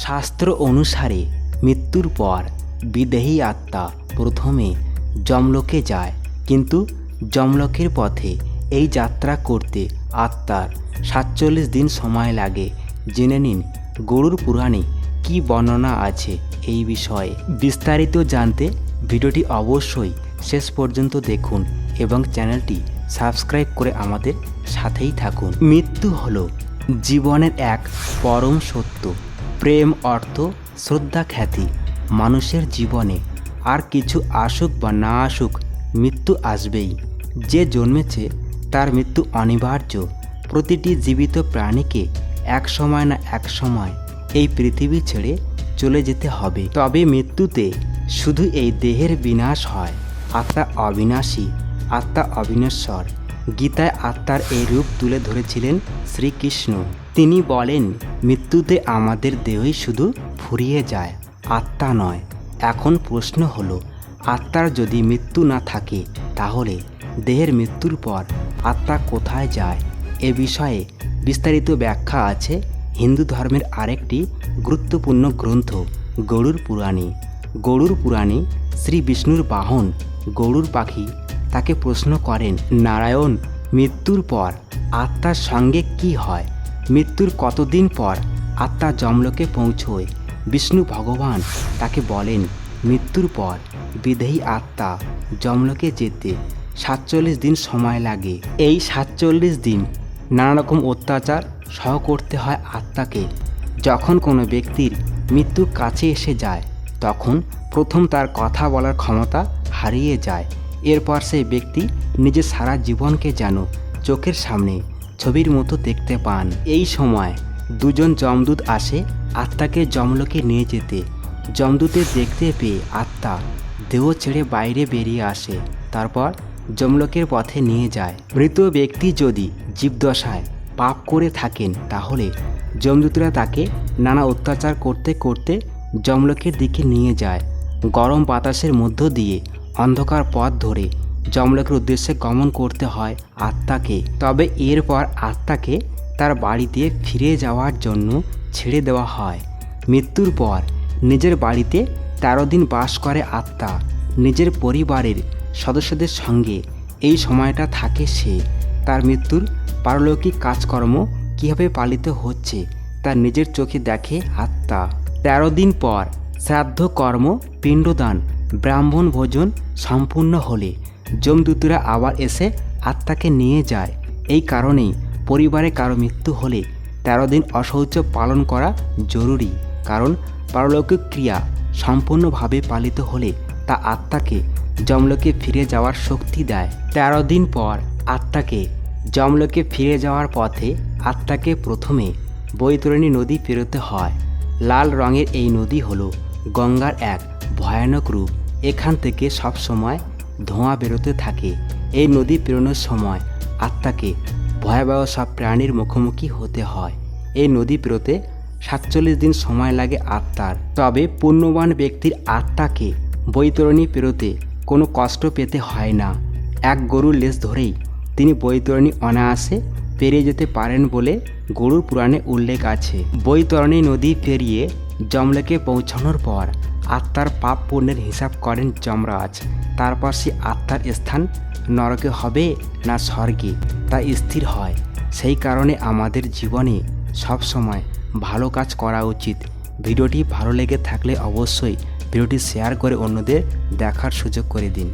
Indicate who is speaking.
Speaker 1: শাস্ত্র অনুসারে মৃত্যুর পর বিদেহী আত্মা প্রথমে যমলোকে যায়, কিন্তু যমলোকের পথে এই যাত্রা করতে আত্মার সাতচল্লিশ দিন সময় লাগে। জেনে নিন গরুর পুরাণে কি বর্ণনা আছে এই বিষয়ে। বিস্তারিত জানতে ভিডিওটি অবশ্যই শেষ পর্যন্ত দেখুন এবং চ্যানেলটি সাবস্ক্রাইব করে আমাদের সাথেই থাকুন। মৃত্যু হলো জীবনের এক পরম সত্য। প্রেম, অর্থ, শ্রদ্ধা, খ্যাতি। মানুষের জীবনে আর কিছু আসুক বা না আসুক, মৃত্যু আসবেই। যে জন্মেছে তার মৃত্যু অনিবার্য। প্রতিটি জীবিত প্রাণীকে এক সময় না এক সময় এই পৃথিবী ছেড়ে চলে যেতে হবে। তবে মৃত্যুতে শুধু এই দেহের বিনাশ হয়। আত্মা অবিনাশী, আত্মা অবিনশ্বর। গীতায় আত্মার এই রূপ তুলে ধরেছিলেন শ্রীকৃষ্ণ। তিনি বলেন, মৃত্যুতে আমাদের দেহই শুধু ফুরিয়ে যায়, আত্মা নয়। এখন প্রশ্ন হলো, আত্মার যদি মৃত্যু না থাকে, তাহলে দেহের মৃত্যুর পর আত্মা কোথায় যায়? এ বিষয়ে বিস্তারিত ব্যাখ্যা আছে হিন্দু ধর্মের আরেকটি গুরুত্বপূর্ণ গ্রন্থ গরুর পুরাণে। গরুর পুরাণে শ্রী বিষ্ণুর বাহন গরুর পাখি তাকে প্রশ্ন করেন, নারায়ণ, মৃত্যুর পর আত্মার সঙ্গে কি হয়? মৃত্যুর কতদিন পর আত্মা যমলোকে পৌঁছয়? বিষ্ণু ভগবান তাকে বলেন, মৃত্যুর পর বিদেহী আত্মা যমলোকে যেতে সাতচল্লিশ দিন সময় লাগে। এই সাতচল্লিশ দিন নানা রকম অত্যাচার সহ করতে হয় আত্মাকে। যখন কোনো ব্যক্তির মৃত্যুর কাছে এসে যায়, তখন প্রথম তার কথা বলার ক্ষমতা হারিয়ে যায়। এরপর সেই ব্যক্তি নিজের সারা জীবনকে যেন চোখের সামনে ছবির মতো দেখতে পান। এই সময় দুজন যমদূত আসে আত্মাকে যমলোকে নিয়ে যেতে। যমদূতের দেখতে পেয়ে আত্মা দেহ ছেড়ে বাইরে বেরিয়ে আসে। তারপর যমলোকের পথে নিয়ে যায়। মৃত ব্যক্তি যদি জীবদশায় পাপ করে থাকেন, তাহলে যমদূতরা তাকে নানা অত্যাচার করতে করতে যমলোকের দিকে নিয়ে যায়। গরম বাতাসের মধ্য দিয়ে অন্ধকার পথ ধরে যমলোকের উদ্দেশ্যে গমন করতে হয় আত্মাকে। তবে এরপর আত্মাকে তার বাড়িতে ফিরে যাওয়ার জন্য ছেড়ে দেওয়া হয়। মৃত্যুর পর নিজের বাড়িতে তেরো দিন বাস করে আত্মা। নিজের পরিবারের সদস্যদের সঙ্গে এই সময়টা থাকে সে। তার মৃত্যুর পারলৌকিক কাজকর্ম কীভাবে পালিত হচ্ছে তার নিজের চোখে দেখে আত্মা। তেরো দিন পর শ্রাদ্ধ কর্ম, পিণ্ডদান, ব্রাহ্মণ ভোজন, সম্পূর্ণ হলে যমদূতরা আবার এসে আত্মাকে নিয়ে যায়। এই কারণেই পরিবারে কারও মৃত্যু হলে তেরো দিন অশৌচ পালন করা জরুরি, কারণ পারলৌকিক ক্রিয়া সম্পূর্ণভাবে পালিত হলে তা আত্মাকে যমলোকে ফিরে যাওয়ার শক্তি দেয়। তেরো দিন পর আত্মাকে যমলোকে ফিরে যাওয়ার পথে আত্মাকে প্রথমে বৈতরণী নদী পেরোতে হয়। লাল রঙের এই নদী হলো গঙ্গার এক ভয়ানক রূপ এখান থেকে সব সময় ধোঁয়া বেরোতে থাকে। এই নদী পেরোনোর সময় আত্মাকে ভয়াবহ সব প্রাণীর মুখোমুখি হতে হয়। এই নদী পেরোতে সাতচল্লিশ দিন সময় লাগে আত্মার। তবে পুণ্যবান ব্যক্তির আত্মাকে বৈতরণী পেরোতে কোনো কষ্ট পেতে হয় না। এক গরুর লেজ ধরেই তিনি বৈতরণী অনায়াসে পেরিয়ে যেতে পারেন বলে গরুর পুরাণে উল্লেখ আছে। বৈতরণী নদী পেরিয়ে যমলেকে পৌঁছানোর পর আত্মার পাপ পুণ্যের হিসাব করেন যমরাজ। তারপর সে আত্মার স্থান নরকে হবে না স্বর্গে, তা স্থির হয়। সেই কারণে আমাদের জীবনে সব সময় ভালো কাজ করা উচিত। ভিডিওটি ভালো লেগে থাকলে অবশ্যই ভিডিওটি শেয়ার করে অন্যদের দেখার সুযোগ করে দিন।